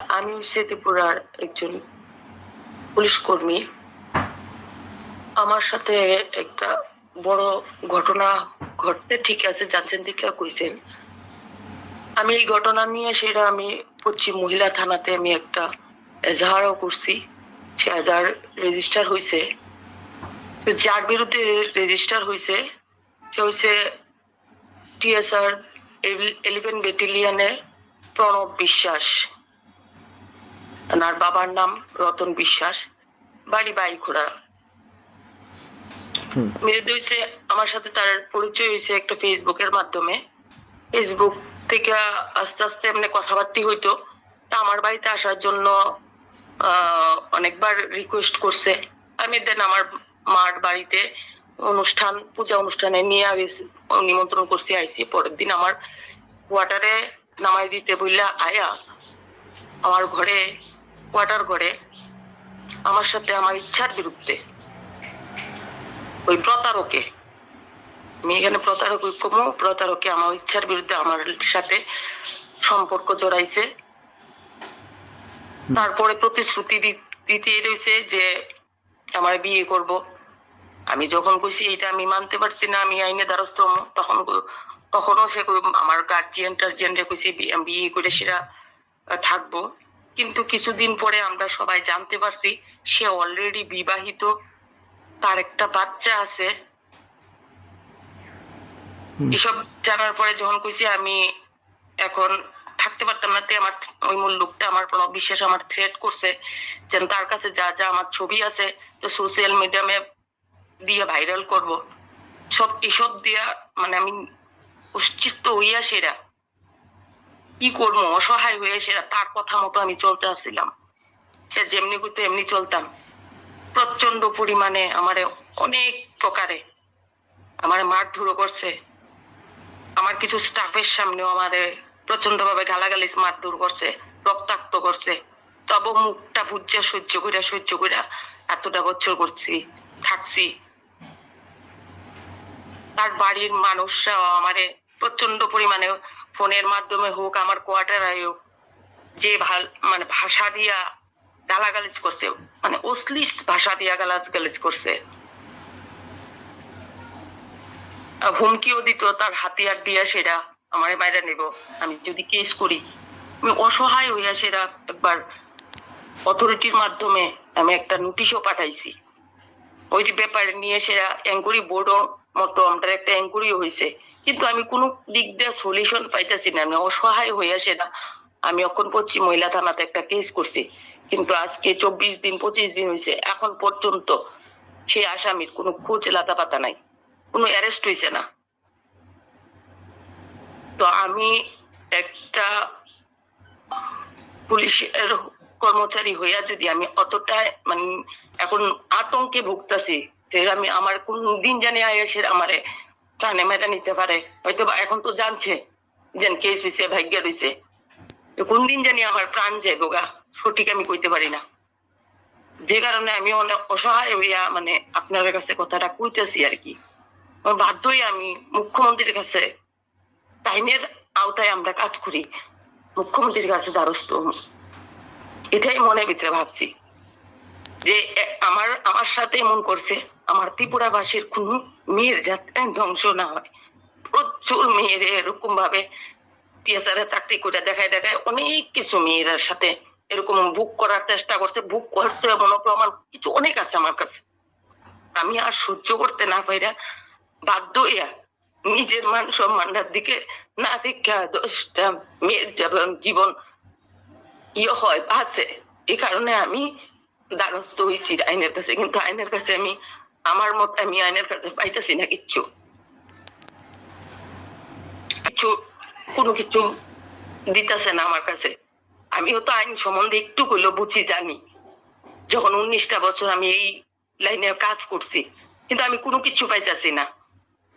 আমি হচ্ছে ত্রিপুরার একজন পুলিশ কর্মী। আমার সাথে একটা বড় ঘটনা ঘটতে ঠিক আছে জানছেন দিকে কইছেন। আমি এই ঘটনা নিয়ে সেটা আমি পশ্চিম মহিলা থানাতে আমি একটা এজাহারও করছি, সে এজাহার রেজিস্টার হয়েছে তো যার বিরুদ্ধে রেজিস্টার হয়েছে সে হয়েছে টিএসআর এলিভেন ব্যাটালিয়নের প্রণব বিশ্বাস। আর বাবার নাম রতন বিশ্বাস বাড়ি বাইখোড়া। মেয়েদের হয়েছে আমার সাথে তার পরিচয় হয়েছে একটা ফেসবুকের মাধ্যমে। ফেসবুক থেকে আস্তে আস্তে এমনি কথাবার্তি হইতো। তা আমার বাড়িতে আসার জন্য অনেকবার রিকোয়েস্ট করছে। আমি দেন আমার মার বাড়িতে অনুষ্ঠান পূজা অনুষ্ঠানে নিয়ে গেছি নিমন্ত্রণ করছি আইসি। পরের দিন আমার কোয়ার্টারে নামাই দিতে বললা আয়া আমার ঘরে কোয়ার্টার ঘরে আমার সাথে আমার ইচ্ছার বিরুদ্ধে। ওই প্রতারকে আমি এখানে প্রতারক কমু প্রতারকে আমার ইচ্ছার বিরুদ্ধে আমার সাথে সম্পর্ক জড়াইছে। তারপরে প্রতিশ্রুতি দিতে রয়েছে যে আমার বিয়ে করব। আমি যখন কইছি এটা আমি মানতে পারছি না আমি আইনে দ্বারস্থ তখন তখনও সে আমার গার্জিয়ান টার্জিয়ানরা কইছে বিয়ে করে সেটা থাকব। কিন্তু কিছুদিন পরে আমরা সবাই জানতে পারছি সে অলরেডি বিবাহিত তার একটা বাচ্চা আছে। এসব জানার পরে যখন কইছি আমি এখন থাকতে পারতাম না তে আমার ওই মূল লোকটা আমার কোনো বিশ্বাস আমার থ্রেট করছে যেন তার কাছে যা যা আমার ছবি আছে তো সোশ্যাল মিডিয়ামে দিয়ে ভাইরাল করব। সব এসব দিয়া মানে আমি উচ্চিত হইয়া সেরা। কি করব? অসহায় হয়ে সেরা তার কথা মতো আমি চলতে আসছিলাম। সে যেমনি করতে এমনি চলতাম। প্রচণ্ড পরিমাণে আমারে অনেক প্রকারে আমার মারধরও করছে। আমার কিছু স্টাফের সামনেও আমারে প্রচণ্ড ভাবে গালাগালিজ মারধর করছে, রক্তাক্ত করছে। তবে মুখটা বুঝা সহ্য করে সহ্য করে এতটা বছর করছি, থাকছি। তার বাড়ির মানুষরাও আমারে প্রচণ্ড পরিমাণে ফোনের মাধ্যমে হোক, আমার কোয়ার্টারে হোক, যে ভালো মানে ভাষা দিয়া গালাগালিজ করছে মানে অশ্লীল ভাষা দিয়া গালাজ গালিজ করছে হুমকিও দিত তার হাতিয়ার দিয়া সেটা আমার বাইরে নেব। আমি যদি কেস করি, আমি অসহায় হইয়া সেটা একবার অথরিটির মাধ্যমে আমি একটা নোটিশও পাঠাইছি। ওই ব্যাপারে নিয়ে সেটা এনকোয়ারি বোর্ডও মতো আমাদের একটা এনকোয়ারি হয়েছে কিন্তু আমি কোনো দিক দিয়ে সলিউশন পাইতেছি না। আমি অসহায় হইয়া সেটা আমি এখন পশ্চিম মহিলা থানাতে একটা কেস করছি। কিন্তু আজকে চব্বিশ দিন, পঁচিশ দিন হয়েছে এখন পর্যন্ত সেই আসামির কোনো খোঁজ লাতা পাতা নাই। কোনো অ্যারেস্ট হয়েছে না। তো আমি একটা পুলিশের কর্মচারী হইয়া যদি আমি অতটা মানে এখন আতঙ্কে ভুগতাছি সে আমি আমার কোন দিন জানি আয় সে আমারে প্রাণে মেটা নিতে পারে। হয়তো এখন তো জানছে যে কেস হয়েছে ভাগ্য রয়েছে কোন দিন জানি আমার প্রাণ যাইব গা, সঠিক আমি কইতে পারি না। যে কারণে আমি অনেক অসহায় হইয়া মানে আপনার কাছে কথাটা কইতেছি আর কি। বাধ্যই আমি মুখ্যমন্ত্রীর কাছে টাইমের আওতায় আমরা কাজ করি। মুখ্যমন্ত্রীর কাছে দ্বারস্থ এটাই মনে ভিতরে ভাবছি। যে আমার আমার সাথে এমন করছে। আমার ত্রিপুরাবাসীর কোন মেয়ের যাতে ধ্বংস না হয়। প্রচুর মেয়ের এরকম ভাবে চাকরি করে দেখায় দেখায় অনেক কিছু সাথে এরকম বুক করার চেষ্টা করছে। বুক করছে মনে কিছু অনেক আছে আমার কাছে। আমি আর সহ্য করতে না পাইরা বাধ্য হইয়া নিজের মান সম্মানটার দিকে না দেখা দশটা মেয়ের জীবন ইয়ে হয় বাসে এই কারণে আমি দ্বারস্থ হয়েছি আইনের কাছে কিন্তু আইনের কাছে আমি আমার মত আমি আইনের কাছে পাইতেছি না কিচ্ছু কিছু কোনো কিছু দিতেছে না আমার কাছে আমিও তো আইন সম্বন্ধে একটু হইলেও বুঝি জানি যখন উনিশটা বছর আমি এই লাইনে কাজ করছি কিন্তু আমি কোনো কিছু পাইতেছি না